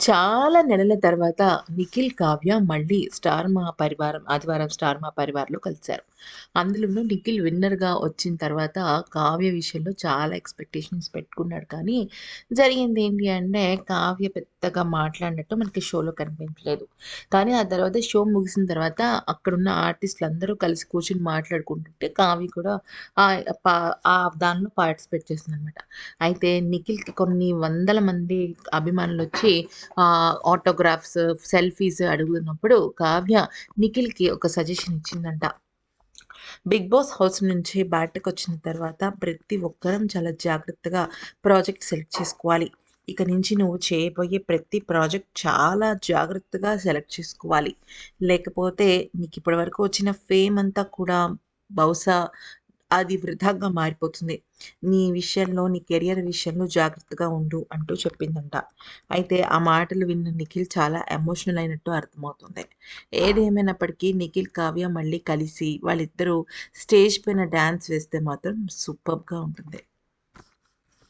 చాలా నెలల తర్వాత నిఖిల్, కావ్య మళ్ళీ 'స్టార్ మా పరివారం' ఆదివారం 'స్టార్ మా పరివారంలో కలిశారు అందులోనూ నిఖిల్ విన్నర్‌గా వచ్చిన తర్వాత కావ్య విషయంలో చాలా ఎక్స్‌పెక్టేషన్స్ పెట్టుకున్నాడు. కానీ జరిగింది ఏంటి అంటే కావ్య పెద్దగా మాట్లాడినట్టు మనకి షోలో కనిపించలేదు. కానీ ఆ తర్వాత షో ముగిసిన తర్వాత అక్కడున్న ఆర్టిస్టులందరూ కలిసి కూర్చుని మాట్లాడుకుంటుంటే కావ్య కూడా పా ఆ దానిలో పార్టిసిపేట్ చేసిందనమాట. అయితే నిఖిల్‌కి కొన్ని వందల మంది అభిమానులు వచ్చి ఆటోగ్రాఫ్స్, సెల్ఫీస్ అడుగుతున్నప్పుడు కావ్య నిఖిల్‌కి ఒక సజెషన్ ఇచ్చిందంట. బిగ్ బాస్ హౌస్ నుంచి బయటకు వచ్చిన తర్వాత ప్రతి ఒక్కరం చాలా జాగ్రత్తగా ప్రాజెక్ట్ సెలెక్ట్ చేసుకోవాలి. ఇక నుంచి నువ్వు చేయబోయే ప్రతి ప్రాజెక్ట్ చాలా జాగ్రత్తగా సెలెక్ట్ చేసుకోవాలి. లేకపోతే నీకు వరకు వచ్చిన ఫేమ్ అంతా కూడా బహుశా అది వృధాగా మారిపోతుంది. నీ విషయంలో, నీ కెరియర్ విషయంలో జాగ్రత్తగా ఉండు అంటూ చెప్పిందంట. అయితే ఆ మాటలు విన్న నిఖిల్ చాలా ఎమోషనల్ అయినట్టు అర్థమవుతుంది. ఏదేమైనప్పటికీ నిఖిల్, కావ్య మళ్ళీ కలిసి వాళ్ళిద్దరూ స్టేజ్ పైన డ్యాన్స్ వేస్తే మాత్రం సూపర్గా ఉంటుంది.